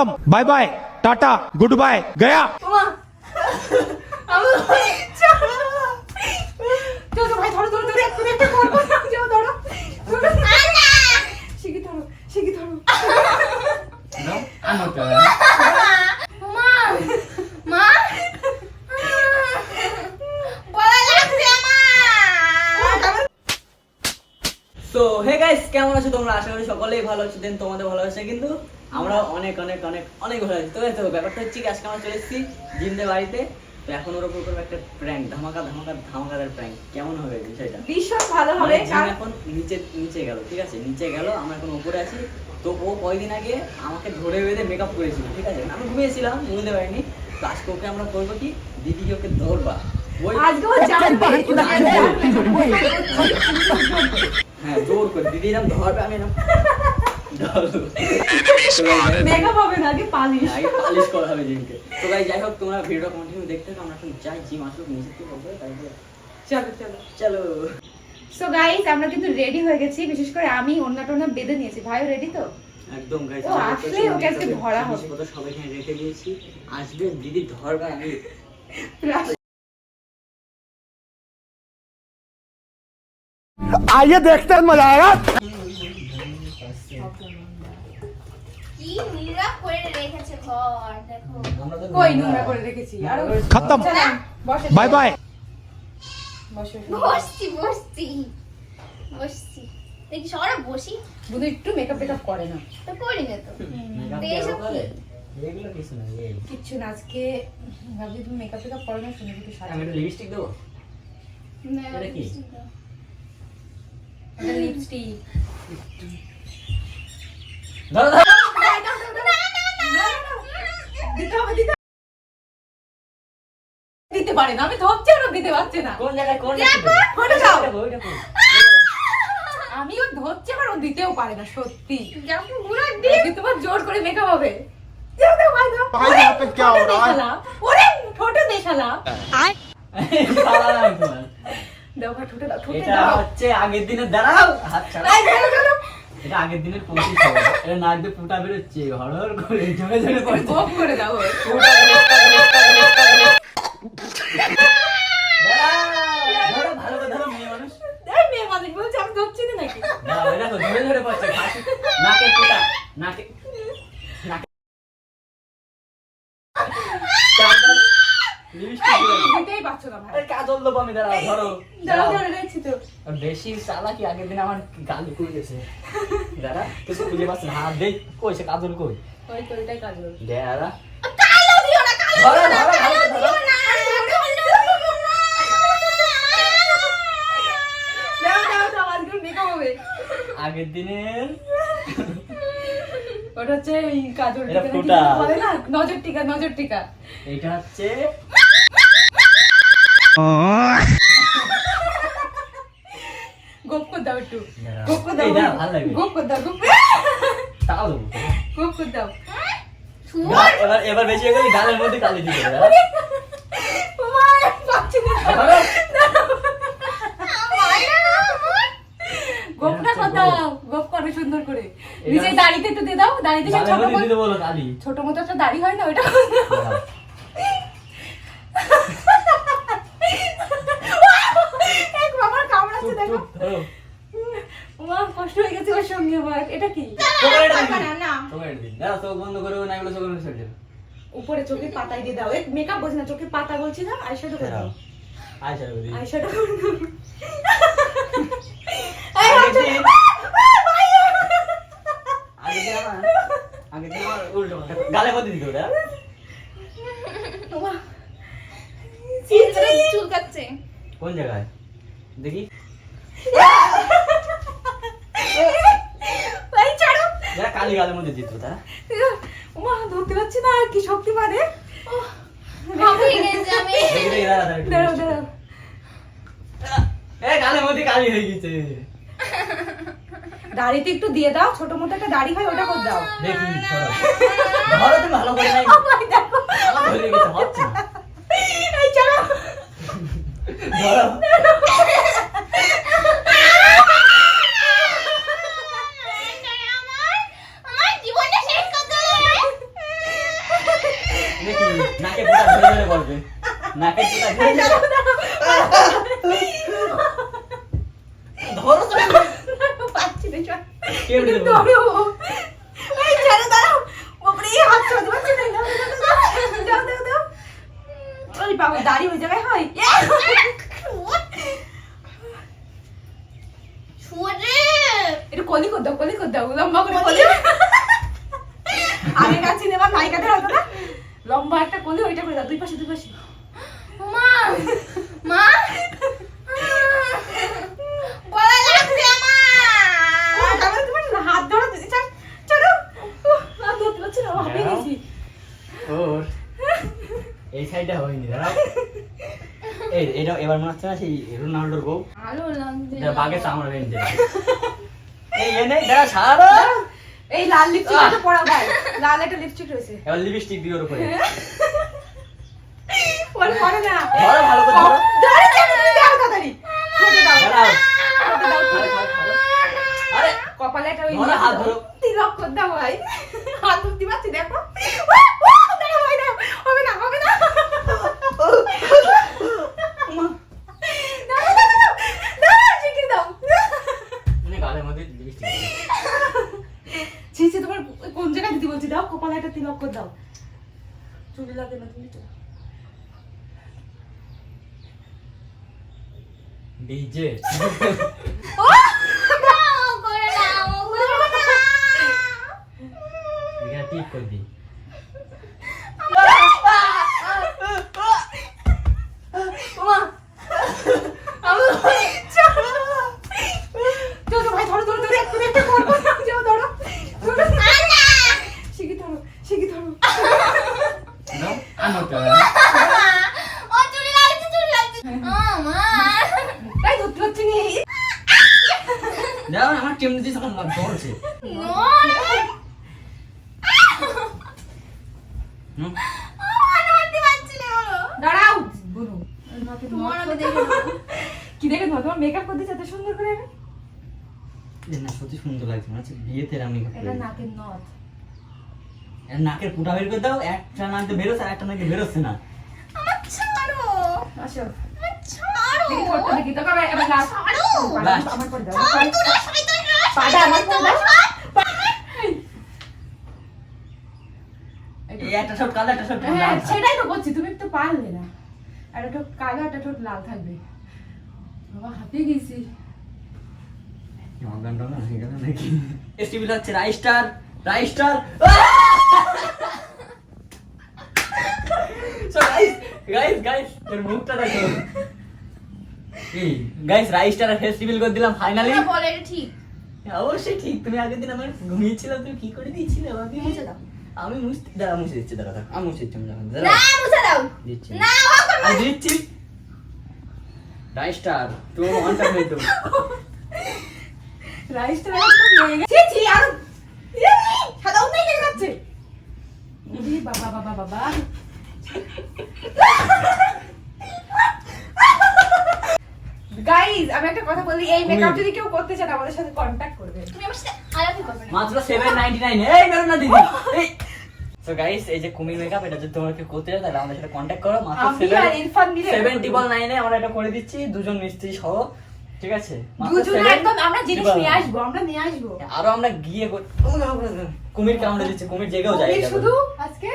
খতম bye bye tata good bye Gaya so hey guys কেমন আছো তোমরা? আশা করি সকলেই ভালো আছো দেন তোমাদের ভালো আছে কিন্তু আমরা অনেক অনেক অনেক অনেক ভালো আছি তো তো ব্যাপারটা হচ্ছে কি আজকে আমরা চলে এসেছি জিন্দে বাড়িতে। তো এখন ওর উপর করব একটা প্র্যাঙ্ক ধামাকা ধামাকা ধামাকাদার প্র্যাঙ্ক কেমন হবে বিষয়টা? ভীষণ ভালো হবে এখন নিচে নিচে গেল ঠিক আছে? নিচে গেল আমরা এখন উপরে আছি। তো ও কয়দিন আগে আমাকে ধরে বেঁধে মেকআপ করেছিল ঠিক আছে? আমি ঘুমিয়েছিলাম বুঝতে পারিনি তো আজকে ওকে আমরা করব কি দিদিকে ওকে ধরবা। জানবে। হ্যাঁ জোর করে। দিদি এরকম ধরবে আমি এরকম ধরবো। তো guys, যাই হোক- মেকআপ হবে না আগে পালিশ আগে পালিশ করা হবে জিমকে তো ভাই যাই হোক তোমরা ভিডিওটা কন্টিনিউ দেখতে থাকো আমরা এখন যাই জিম আসুক নিচে থেকে বলবে তারপরে চলো চলো চলো সো গাইস আমরা কিন্তু রেডি হয়ে গেছি বিশেষ করে আমি ওন্না টোনা বেঁধে নিয়েছি ভাইও রেডি তো একদম গাইস ও, আসলে ওকে আজকে ধরা হবে। কত সব এখানে রেখে দিয়েছি আসবে দিদি ধরবে আমি आइए देखते हैं मजा आएगा নোংরা বাই বাই। বসছি বসছি। বসছি। দেখি সবাই বসি? একটু মেকআপ টেকআপ করে না। তো করি না তো। কিছু না আজকে ভাবছি তুমি মেকআপ টেকআপ করো না শুনে একটু সাজা। লিপস্টিক দেবো? লিপস্টিক দিতে পারে না আমি ধরছি আর দিতে পারছে না। কোন জায়গায় কোন আমিও ধরছি আর দিতেও পারে না সত্যি। তোমার জোর করে মেকআপ হবে। ঠোঁটে দেখালা ঠোঁটে দাও হচ্ছে আগের দিনে দাঁড়াও এটা আগের দিনের পঁচিশ হবে এটা নাক দিয়ে ফুটা বেরোচ্ছে। হর করে ঝরে ঝরে পড়ছে। গোপ করে দাও নাকি বেশি চালাকি আগের দিন আমার গালি করে গেছে। দাদা কিছু খুঁজে পাচ্ছে না। হাত দেখ কই সে কাজল কই? ওই তো ওইটাই কাজ করো দাদা কালো দিও না কালো ধরো, দিও না, ধরো, কালো ধরো, দিও না। দাও দাও দাও আজকে মেকআপ হবে আগের দিনের ওটা হচ্ছে এই কাজল টিকা বলে না? নজর টিকা নজর টিকা। এটা হচ্ছে গোপ করে দাও একটু। গোপ করে দাও। গোপ করে দাও গোপ তাও। গোপ করে দাও। এবার এবার বেশি হয়ে গেলে গালের মধ্যে কালি দিতে হবে ওমা, পাচ্ছি না। ধরো। গোপটা এটা হচ্ছে কথা গোপ করো সুন্দর করে এটা- নিজে দাড়িতে একটু দিয়ে দাও দাড়িতে সে ছোট মতো- দিতে বলো কালি ছোট মতো একটা দাড়ি হয় না ওইটা এক বাবার কামড়াচ্ছে দেখো। চুপ, কষ্ট হয়ে গেছে ওর সঙ্গে আমার। এটা কি? তোকে এটা পারবা দিবি। না, না। তোকে এটা দিবি। দাঁড়াও, চোখ বন্ধ করো না এগুলো চোখ বন্ধ করে উপরে চোখের পাতায় দিয়ে দাও। মেকআপ বলছি না চোখের পাতা বলছি না আইশ্যাডো করে দাও। আইশ্যাডো করে দাও আগের দিন- আগের দিন আমার- উল্টো দিতে হ্যাঁ? চুলকাচ্ছে কোন জায়গায়? দেখি। ছাড়ো। যারা কালি গালের মধ্যে দিত তারা ওমা ধরতে পারছি না আর কি শক্তি মানে। এ গালের মধ্যে কালি হয়ে গেছে। দাড়িতে একটু দিয়ে দাও ছোট মতো একটা দাড়ি হয় ওটা করে দাও। ধরো। চল। কেমনে একটু দেবো? এই, ছেড়ে দাঁড়াও। বাপরে, এই হাত ছাড়তে পারছি না। দাও, দাও, দাও, দাও, দাও, দাও। ওই বাবা, দাড়ি ওই জায়গায় হয়? সরে কলি করে দাও, কলি করে দাও, লম্বা করে কলি। আগেকার সিনেমার নায়িকাদের হতো না? লম্বা একটা কলি ওইটা করে দাও দুই পাশে দুই পাশে মা মা গলা লাগছে ও, আমার তারপরে তোমার হাত ধরা চল চলো উহ, হাত ধরতে পারছি না হাঁপিয়ে দাঁড়াও। গেছি ওর এই সাইডটা হয়নি দাঁড়াও এই এটা এবার মনে হচ্ছে না সেই রোনাল্ডোর বউ? আলো লাগছে এটা চামড়া বেঁধে এই এনে দাঁড়া ছাড়ো। এই লাল লিপস্টিকটা পরা ভাই লাল একটা লিপস্টিক রয়েছে। এবার লিপস্টিক দিয়ে ওর উপরে। ওর পরে না। ধরো ভালো করে ধরো। ধরে ধরে দাও তাড়াতাড়ি। ঠোঁটে দাও। দাও আরে কপালে একটা ওই হাত ধরো। তিলক করে দাও ভাই। হাত ধরতে পারছি দেখো উহ, উহ, দাঁড়াও ভাই দাঁড়াও হবে না হবে না দাঁড়াও, দাঁড়াও, দাঁড়াও, দাঁড়াও, শিখিয়ে দাও মানে গালের মধ্যে লিপস্টিক ছি ছি তোমার কোন জায়গায় দিদি বলছি? দাও কপালে একটা তিলক করে দাও। চুলি লাগে না তুমি ডিজে। দাও করে দাও করে দাও এখানে টিপ করে চলো। ভাই ধরো ধরো ধরো একটু একটা করব না যাও ধরো ধরো শিখি ধরো শিখি ধরো নাও আনো তো ও চুরি লাগছে চুরি লাগছে। মা। তাই ধরতে পারছি নি দাও আমার কেমনি দিস আমার ধরছে। দাঁড়াও। কি দেখে তোমার? তোমার মেকআপ করতে এত সুন্দর করে? আমি না সত্যি সুন্দর লাগছে মনে বিয়েতে আমি এটা নাকের নথ। নাকের পুটা বের করে দাও একটা নাক দিয়ে বেরোচ্ছে আর একটা নাক দিয়ে বেরোচ্ছে না। ছাড়ো। আসো। তো একটা ঠোঁট একটা ঠোঁট হ্যাঁ। সেটাই তো বলছি তুমি তো পারলে না। আর একটা কালো একটা ঠোঁট লাল থাকবে। বাবা হাঁপিয়ে গেছি। নাকি? রাইস্টার রাইস্টার সো গাইস গাইস তোর মুখটা দেখো। এই গাইস রাইস্টার ফেস্টিভ্যাল করে দিলাম ফাইনালি তোমরা বলো এটা ঠিক। অবশ্যই ঠিক। তুমি আগের দিন আমার ঘুমিয়েছিলাম তুমি কি করে দিয়েছিলে? আমাকে মুছে দাও। আমি মুছতে দাঁড়া মুছে দিচ্ছি দাঁড়া থাক আমি মুছে দিচ্ছি দাঁড়া, না মুছে দাও। দিচ্ছি। না ও করবে দিচ্ছি। রাইস্টার তুমি অনটা হয়ে তো রাইসটা একটু লেগে গেছে। ছি আর। সাদা উঠে যাচ্ছে। বাবা বাবা বাবা। গাইস আমি একটা কথা বলি এই মেকআপ যদি কেউ করতে চান আমাদের সাথে করবেন তুমি আমার সাথে আলাপই করবে না। মাত্র সেভেন নাইনটি নাইন এই বেরো না দিদি। এই। সো গাইস এই যে কুমির মেকআপ এটা যদি তোমরা কেউ করতে চাও তাহলে আমাদের সাথে করো। মাত্র আমি আর ইরফান মিলে এটা সেভেন করব। ট্রিপল নাইনে আমরা এটা করে দিচ্ছি দুজন মিস্ত্রি সহ। ঠিক আছে? দুজনে 7 একদম আমরা জিনিস নিয়ে। আসব আমরা নিয়ে আসব। আরও আমরা গিয়ে কুমির কামড়ে দিচ্ছে কুমির জেগেও যায় শুধু আজকে